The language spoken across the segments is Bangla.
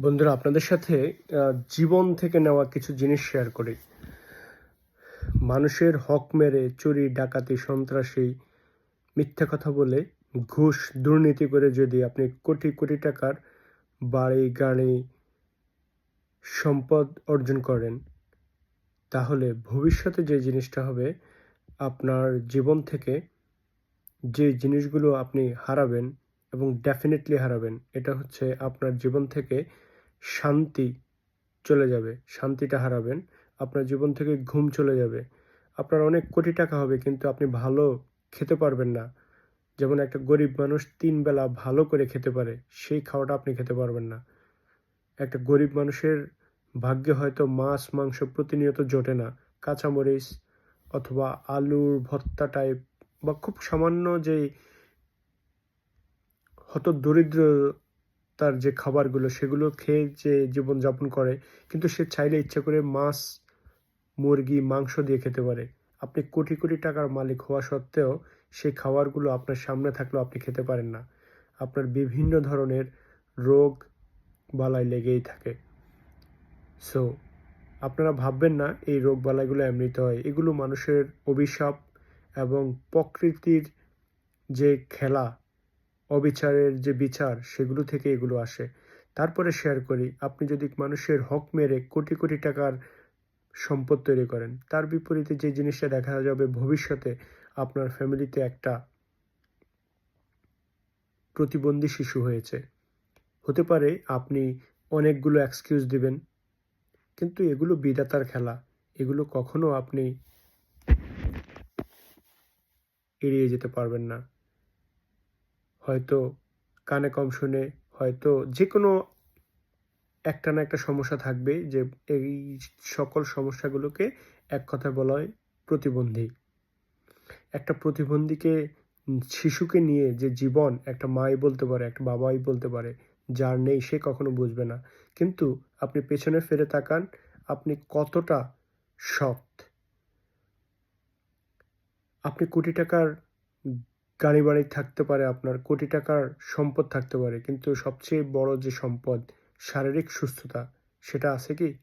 বন্ধুরা, আপনাদের সাথে জীবন থেকে নেওয়া কিছু জিনিস শেয়ার করি। মানুষের হক মেরে চুরি, ডাকাতি, সন্ত্রাসী, মিথ্যা কথা বলে ঘুষ, দুর্নীতি করে যদি আপনি কোটি কোটি টাকার বাড়ি, গাড়ি, সম্পদ অর্জন করেন, তাহলে ভবিষ্যতে যে জিনিসটা হবে, আপনার জীবন থেকে যে জিনিসগুলো আপনি হারাবেন এবং ডেফিনেটলি হারাবেন, এটা হচ্ছে আপনার জীবন থেকে শান্তি চলে যাবে, শান্তিটা হারাবেন। আপনার জীবন থেকে ঘুম চলে যাবে। আপনার অনেক কোটি টাকা হবে, কিন্তু আপনি ভালো খেতে পারবেন না। যেমন একটা গরিব মানুষ তিন বেলা ভালো করে খেতে পারে, সেই খাওয়াটা আপনি খেতে পারবেন না। একটা গরিব মানুষের ভাগ্যে হয়তো মাছ, মাংস প্রতিনিয়ত জোটে না। কাঁচামরিচ অথবা আলুর ভর্তা টাইপ বা খুব সামান্য যেই হত দরিদ্র তার যে খাবারগুলো, সেগুলো খেয়ে যে জীবনযাপন করে, কিন্তু সে চাইলে ইচ্ছা করে মাছ, মুরগি, মাংস দিয়ে খেতে পারে। আপনি কোটি কোটি টাকার মালিক হওয়া সত্ত্বেও সেই খাবারগুলো আপনার সামনে থাকলেও আপনি খেতে পারেন না। আপনার বিভিন্ন ধরনের রোগ বালাই লেগেই থাকে। সো আপনারা ভাববেন না, এই রোগ বালাইগুলো এমনিতে হয়। এগুলো মানুষের অভিশাপ এবং প্রকৃতির যে খেলা অবিচারের যে বিচার, সেগুলো থেকে এগুলো আসে। তারপরে শেয়ার করি, আপনি যদি মানুষের হক মেরে কোটি কোটি টাকার সম্পদ তৈরি করেন, তার বিপরীতে যে জিনিসটা দেখা যাবে ভবিষ্যতে আপনার ফ্যামিলিতে একটা প্রতিবন্ধী শিশু হয়েছে। হতে পারে আপনি অনেকগুলো এক্সকিউজ দিবেন, কিন্তু এগুলো বিধাতার খেলা। এগুলো কখনো আপনি এড়িয়ে যেতে পারবেন না। হয়তো কানে কম শুনে হয়তো যে কোনো একটা না একটা সমস্যা থাকবে যে এই সকল সমস্যাগুলোকে এক কথায় বলা হয় প্রতিবন্ধী। একটা প্রতিবন্ধীকে শিশুকে নিয়ে যে জীবন একটা মাই বলতে পারে, একটা বাবাই বলতে পারে, যার নেই সে কখনো বুঝবে না। কিন্তু আপনি পেছনে ফিরে তাকান, আপনি কতটা সৎ। আপনি কোটি টাকার গাড়ি বাড়ি থাকতে পারে, আপনার কোটি টাকার সম্পদ থাকতে পারে, কিন্তু সবচেয়ে বড় যে সম্পদ, শারীরিক সুস্থতা, সেটা আছে কি?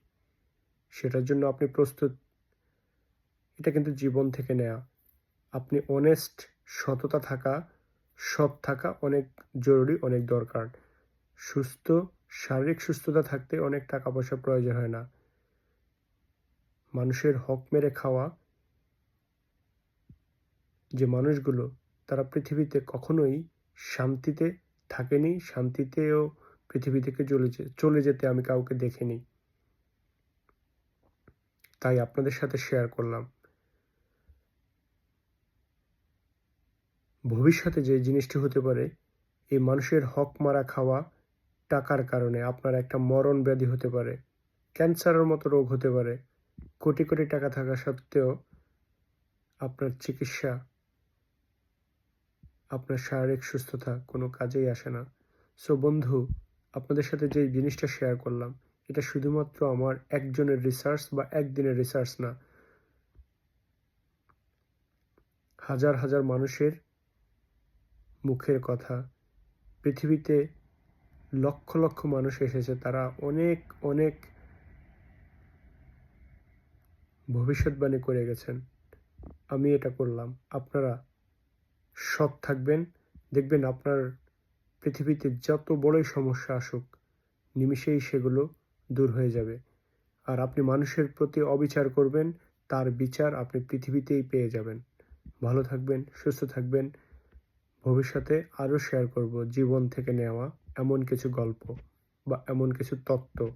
সেটার জন্য আপনি প্রস্তুত। এটা কিন্তু জীবন থেকে নেয়া। আপনি অনেস্ট সততা থাকা, সৎ থাকা অনেক জরুরি, অনেক দরকার। সুস্থ, শারীরিক সুস্থতা থাকতে অনেক টাকা পয়সা প্রয়োজন হয় না। মানুষের হক মেরে খাওয়া যে মানুষগুলো তারা পৃথিবীতে কখনোই শান্তিতে থাকেনি, শান্তিতেও পৃথিবী থেকে চলে চলে যেতে আমি কাউকে দেখিনি। তাই আপনাদের সাথে শেয়ার করলাম। ভবিষ্যতে যে জিনিসটি হতে পারে, এই মানুষের হক মারা খাওয়া টাকার কারণে আপনার একটা মরণ ব্যাধি হতে পারে, ক্যান্সারের মতো রোগ হতে পারে, কোটি কোটি টাকা থাকা সত্ত্বেও আপনার চিকিৎসা আপনার শারীরিক সুস্থতা কোনো কাজেই আসে না। সো বন্ধু, আপনাদের সাথে যে জিনিসটা শেয়ার করলাম, এটা শুধুমাত্র আমার একজনের রিসার্চ বা একদিনের রিসার্চ না। হাজার হাজার মানুষের মুখের কথা। পৃথিবীতে লক্ষ লক্ষ মানুষ এসেছে, তারা অনেক অনেক ভবিষ্যৎবাণী করে গেছেন। আমি এটা করলাম। আপনারা সৎ থাকবেন। দেখবেন আপনার পৃথিবীতে যত বড়ই সমস্যা আসুক, নিমিষেই সেগুলো দূর হয়ে যাবে। আর আপনি মানুষের প্রতি অবিচার করবেন, তার বিচার আপনি পৃথিবীতেই পেয়ে যাবেন। ভালো থাকবেন, সুস্থ থাকবেন। ভবিষ্যতে আরও শেয়ার করব জীবন থেকে নেওয়া এমন কিছু গল্প বা এমন কিছু তত্ত্ব।